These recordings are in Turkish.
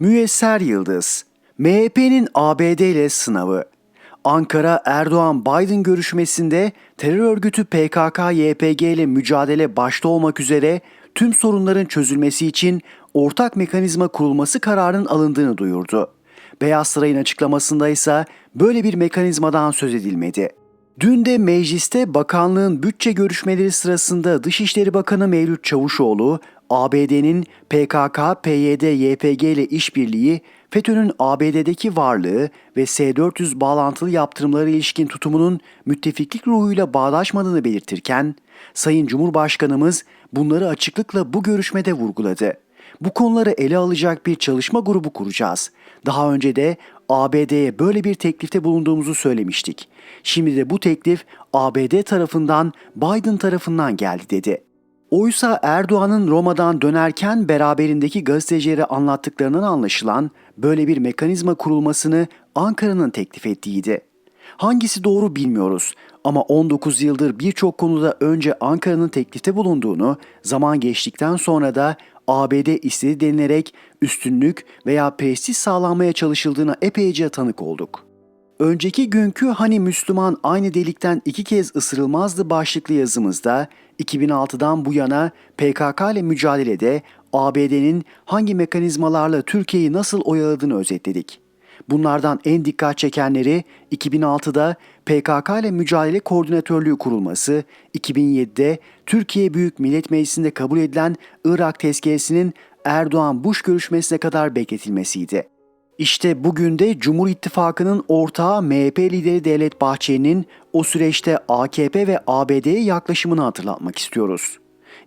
Müyesser Yıldız, MHP'nin ABD ile sınavı. Ankara Erdoğan-Biden görüşmesinde terör örgütü PKK-YPG ile mücadele başta olmak üzere tüm sorunların çözülmesi için ortak mekanizma kurulması kararının alındığını duyurdu. Beyaz Saray'ın açıklamasında ise böyle bir mekanizmadan söz edilmedi. Dün de mecliste bakanlığın bütçe görüşmeleri sırasında Dışişleri Bakanı Mevlüt Çavuşoğlu, ABD'nin PKK, PYD, YPG ile işbirliği, FETÖ'nün ABD'deki varlığı ve S-400 bağlantılı yaptırımlara ilişkin tutumunun müttefiklik ruhuyla bağdaşmadığını belirtirken, Sayın Cumhurbaşkanımız bunları açıklıkla bu görüşmede vurguladı. Bu konuları ele alacak bir çalışma grubu kuracağız. Daha önce de ABD'ye böyle bir teklifte bulunduğumuzu söylemiştik. Şimdi de bu teklif ABD tarafından Biden tarafından geldi dedi. Oysa Erdoğan'ın Roma'dan dönerken beraberindeki gazetecilere anlattıklarından anlaşılan böyle bir mekanizma kurulmasını Ankara'nın teklif ettiğiydi. Hangisi doğru bilmiyoruz ama 19 yıldır birçok konuda önce Ankara'nın teklifte bulunduğunu, zaman geçtikten sonra da ABD istedi denilerek üstünlük veya prestij sağlanmaya çalışıldığına epeyce tanık olduk. Önceki günkü hani Müslüman aynı delikten iki kez ısırılmazdı başlıklı yazımızda 2006'dan bu yana PKK ile mücadelede ABD'nin hangi mekanizmalarla Türkiye'yi nasıl oyaladığını özetledik. Bunlardan en dikkat çekenleri 2006'da PKK ile mücadele koordinatörlüğü kurulması, 2007'de Türkiye Büyük Millet Meclisi'nde kabul edilen Irak tezkeresinin Erdoğan-Bush görüşmesine kadar bekletilmesiydi. İşte bugün de Cumhur İttifakı'nın ortağı MHP lideri Devlet Bahçeli'nin o süreçte AKP ve ABD'ye yaklaşımını hatırlatmak istiyoruz.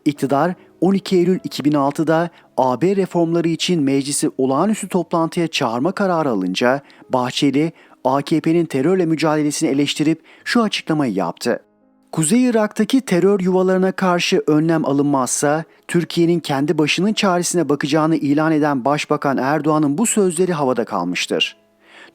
İktidar 12 Eylül 2006'da AB reformları için meclisi olağanüstü toplantıya çağırma kararı alınca Bahçeli AKP'nin terörle mücadelesini eleştirip şu açıklamayı yaptı. Kuzey Irak'taki terör yuvalarına karşı önlem alınmazsa Türkiye'nin kendi başının çaresine bakacağını ilan eden Başbakan Erdoğan'ın bu sözleri havada kalmıştır.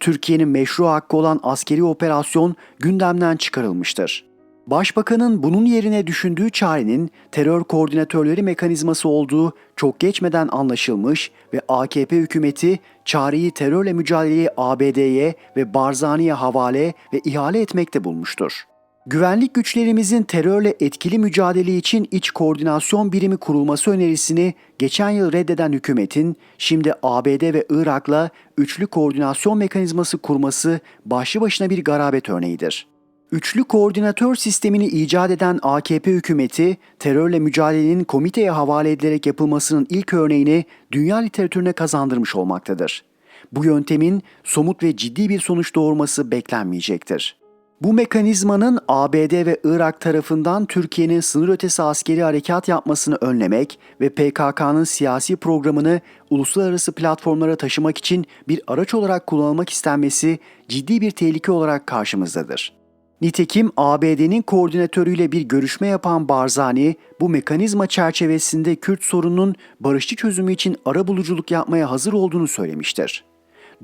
Türkiye'nin meşru hakkı olan askeri operasyon gündemden çıkarılmıştır. Başbakanın bunun yerine düşündüğü çarenin terör koordinatörleri mekanizması olduğu çok geçmeden anlaşılmış ve AKP hükümeti çareyi terörle mücadeleye ABD'ye ve Barzani'ye havale ve ihale etmekte bulmuştur. Güvenlik güçlerimizin terörle etkili mücadele için iç koordinasyon birimi kurulması önerisini geçen yıl reddeden hükümetin şimdi ABD ve Irak'la üçlü koordinasyon mekanizması kurması başlı başına bir garabet örneğidir. Üçlü koordinatör sistemini icat eden AKP hükümeti, terörle mücadelenin komiteye havale edilerek yapılmasının ilk örneğini dünya literatürüne kazandırmış olmaktadır. Bu yöntemin somut ve ciddi bir sonuç doğurması beklenmeyecektir. Bu mekanizmanın ABD ve Irak tarafından Türkiye'nin sınır ötesi askeri harekat yapmasını önlemek ve PKK'nın siyasi programını uluslararası platformlara taşımak için bir araç olarak kullanılmak istenmesi ciddi bir tehlike olarak karşımızdadır. Nitekim ABD'nin koordinatörüyle bir görüşme yapan Barzani, bu mekanizma çerçevesinde Kürt sorununun barışçı çözümü için ara buluculuk yapmaya hazır olduğunu söylemiştir.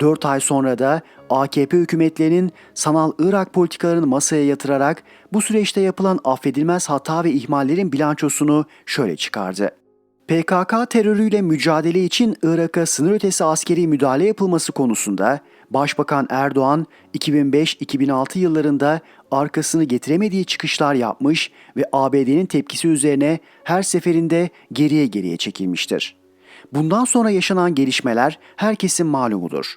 4 ay sonra da AKP hükümetlerinin sanal Irak politikalarını masaya yatırarak bu süreçte yapılan affedilmez hata ve ihmallerin bilançosunu şöyle çıkardı. PKK terörüyle mücadele için Irak'a sınır ötesi askeri müdahale yapılması konusunda Başbakan Erdoğan 2005-2006 yıllarında arkasını getiremediği çıkışlar yapmış ve ABD'nin tepkisi üzerine her seferinde geriye geriye çekilmiştir. Bundan sonra yaşanan gelişmeler herkesin malumudur.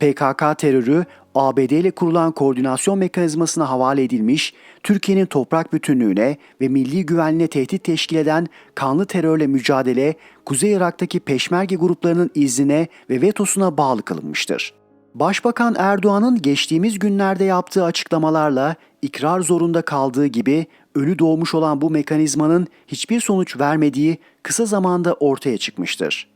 PKK terörü ABD ile kurulan koordinasyon mekanizmasına havale edilmiş, Türkiye'nin toprak bütünlüğüne ve milli güvenliğine tehdit teşkil eden kanlı terörle mücadele, Kuzey Irak'taki peşmerge gruplarının iznine ve vetosuna bağlı kılınmıştır. Başbakan Erdoğan'ın geçtiğimiz günlerde yaptığı açıklamalarla ikrar zorunda kaldığı gibi ölü doğmuş olan bu mekanizmanın hiçbir sonuç vermediği kısa zamanda ortaya çıkmıştır.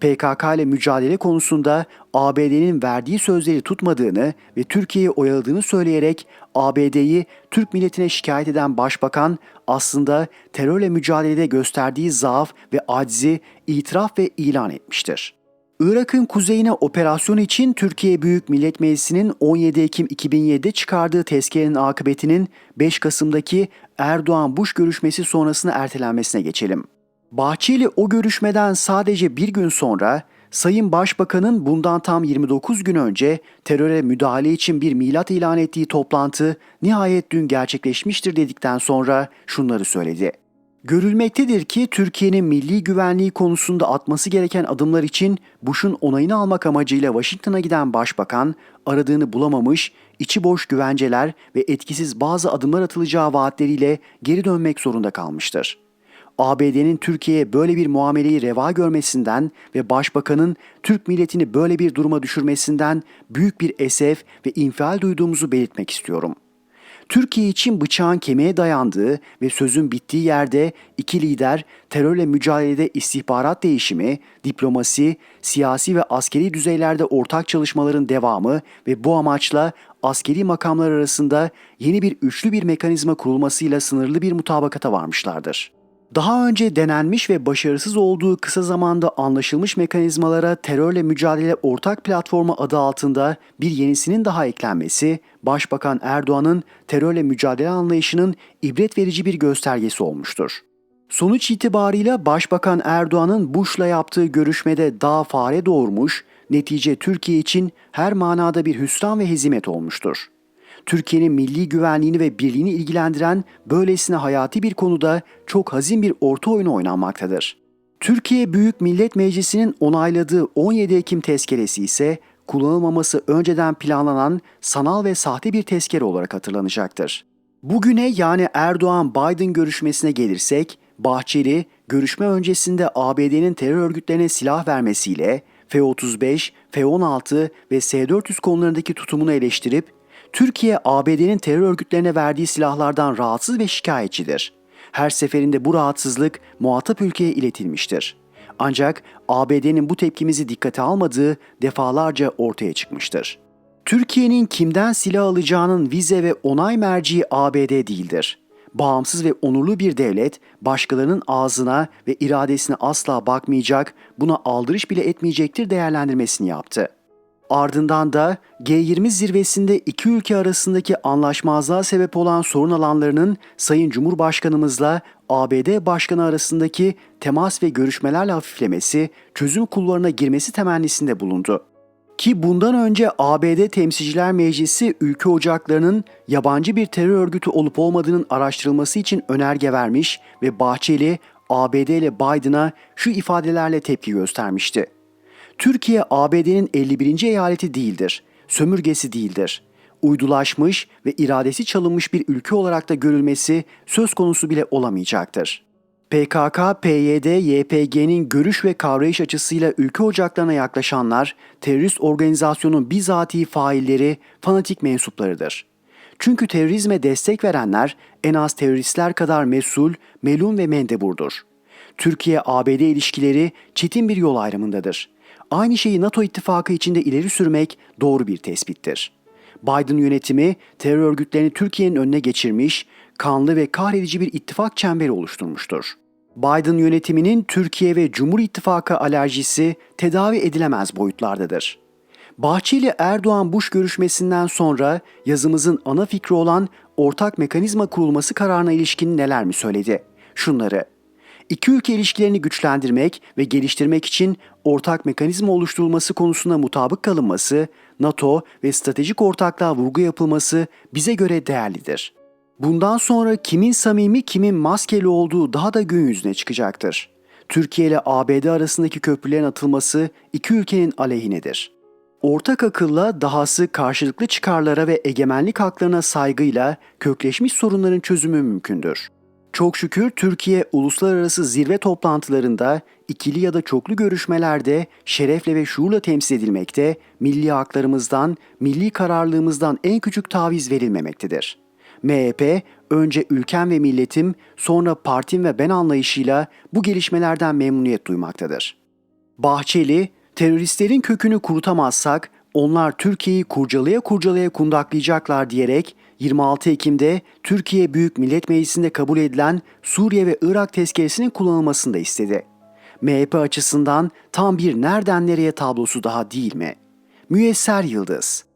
PKK ile mücadele konusunda ABD'nin verdiği sözleri tutmadığını ve Türkiye'yi oyaladığını söyleyerek ABD'yi Türk milletine şikayet eden başbakan aslında terörle mücadelede gösterdiği zaaf ve acizi itiraf ve ilan etmiştir. Irak'ın kuzeyine operasyon için Türkiye Büyük Millet Meclisi'nin 17 Ekim 2007'de çıkardığı tezkerenin akıbetinin 5 Kasım'daki Erdoğan-Bush görüşmesi sonrasına ertelenmesine geçelim. Bahçeli o görüşmeden sadece bir gün sonra Sayın Başbakan'ın bundan tam 29 gün önce teröre müdahale için bir milat ilan ettiği toplantı nihayet dün gerçekleşmiştir dedikten sonra şunları söyledi. Görülmektedir ki Türkiye'nin milli güvenliği konusunda atması gereken adımlar için Bush'un onayını almak amacıyla Washington'a giden başbakan aradığını bulamamış, içi boş güvenceler ve etkisiz bazı adımlar atılacağı vaatleriyle geri dönmek zorunda kalmıştır. ABD'nin Türkiye'ye böyle bir muameleyi reva görmesinden ve başbakanın Türk milletini böyle bir duruma düşürmesinden büyük bir esef ve infial duyduğumuzu belirtmek istiyorum.'' Türkiye için bıçağın kemiğe dayandığı ve sözün bittiği yerde iki lider terörle mücadelede istihbarat değişimi, diplomasi, siyasi ve askeri düzeylerde ortak çalışmaların devamı ve bu amaçla askeri makamlar arasında yeni bir üçlü bir mekanizma kurulmasıyla sınırlı bir mutabakata varmışlardır daha önce denenmiş ve başarısız olduğu kısa zamanda anlaşılmış mekanizmalara terörle mücadele ortak platformu adı altında bir yenisinin daha eklenmesi, Başbakan Erdoğan'ın terörle mücadele anlayışının ibret verici bir göstergesi olmuştur. Sonuç itibarıyla Başbakan Erdoğan'ın Bush'la yaptığı görüşmede daha fare doğurmuş, netice Türkiye için her manada bir hüsran ve hezimet olmuştur. Türkiye'nin milli güvenliğini ve birliğini ilgilendiren böylesine hayati bir konuda çok hazin bir orta oyunu oynanmaktadır. Türkiye Büyük Millet Meclisi'nin onayladığı 17 Ekim tezkeresi ise kullanılmaması önceden planlanan sanal ve sahte bir tezkere olarak hatırlanacaktır. Bugüne yani Erdoğan-Biden görüşmesine gelirsek, Bahçeli görüşme öncesinde ABD'nin terör örgütlerine silah vermesiyle F-35, F-16 ve S-400 konularındaki tutumunu eleştirip Türkiye ABD'nin terör örgütlerine verdiği silahlardan rahatsız ve şikayetçidir. Her seferinde bu rahatsızlık muhatap ülkeye iletilmiştir. Ancak ABD'nin bu tepkimizi dikkate almadığı defalarca ortaya çıkmıştır. Türkiye'nin kimden silah alacağının vize ve onay merciği ABD değildir. Bağımsız ve onurlu bir devlet başkalarının ağzına ve iradesine asla bakmayacak, buna aldırış bile etmeyecektir değerlendirmesini yaptı. Ardından da G20 zirvesinde iki ülke arasındaki anlaşmazlığa sebep olan sorun alanlarının Sayın Cumhurbaşkanımızla ABD Başkanı arasındaki temas ve görüşmelerle hafiflemesi, çözüm kulvarına girmesi temennisinde bulundu. Ki bundan önce ABD Temsilciler Meclisi ülke ocaklarının yabancı bir terör örgütü olup olmadığının araştırılması için önerge vermiş ve Bahçeli ABD ile Biden'a şu ifadelerle tepki göstermişti. Türkiye ABD'nin 51. eyaleti değildir, sömürgesi değildir. Uydulaşmış ve iradesi çalınmış bir ülke olarak da görülmesi söz konusu bile olamayacaktır. PKK, PYD, YPG'nin görüş ve kavrayış açısıyla ülke ocaklarına yaklaşanlar, terörist organizasyonun bizatihi failleri, fanatik mensuplarıdır. Çünkü terörizme destek verenler en az teröristler kadar mesul, melun ve mendeburdur. Türkiye-ABD ilişkileri çetin bir yol ayrımındadır. Aynı şeyi NATO ittifakı içinde ileri sürmek doğru bir tespittir. Biden yönetimi terör örgütlerini Türkiye'nin önüne geçirmiş, kanlı ve kahredici bir ittifak çemberi oluşturmuştur. Biden yönetiminin Türkiye ve Cumhur İttifakı alerjisi tedavi edilemez boyutlardadır. Bahçeli Erdoğan Bush görüşmesinden sonra yazımızın ana fikri olan ortak mekanizma kurulması kararına ilişkin neler mi söyledi? Şunları İki ülke ilişkilerini güçlendirmek ve geliştirmek için ortak mekanizma oluşturulması konusunda mutabık kalınması, NATO ve stratejik ortaklığa vurgu yapılması bize göre değerlidir. Bundan sonra kimin samimi kimin maskeli olduğu daha da gün yüzüne çıkacaktır. Türkiye ile ABD arasındaki köprülerin atılması iki ülkenin aleyhinedir. Ortak akılla dahası karşılıklı çıkarlara ve egemenlik haklarına saygıyla kökleşmiş sorunların çözümü mümkündür. Çok şükür Türkiye uluslararası zirve toplantılarında, ikili ya da çoklu görüşmelerde şerefle ve şuurla temsil edilmekte, milli haklarımızdan, milli kararlılığımızdan en küçük taviz verilmemektedir. MHP önce ülkem ve milletim, sonra partim ve ben anlayışıyla bu gelişmelerden memnuniyet duymaktadır. Bahçeli, teröristlerin kökünü kurutamazsak onlar Türkiye'yi kurcalaya kurcalaya kundaklayacaklar diyerek 26 Ekim'de Türkiye Büyük Millet Meclisi'nde kabul edilen Suriye ve Irak tezkeresinin kullanılmasını da istedi. MHP açısından tam bir nereden nereye tablosu daha değil mi? Müyesser Yıldız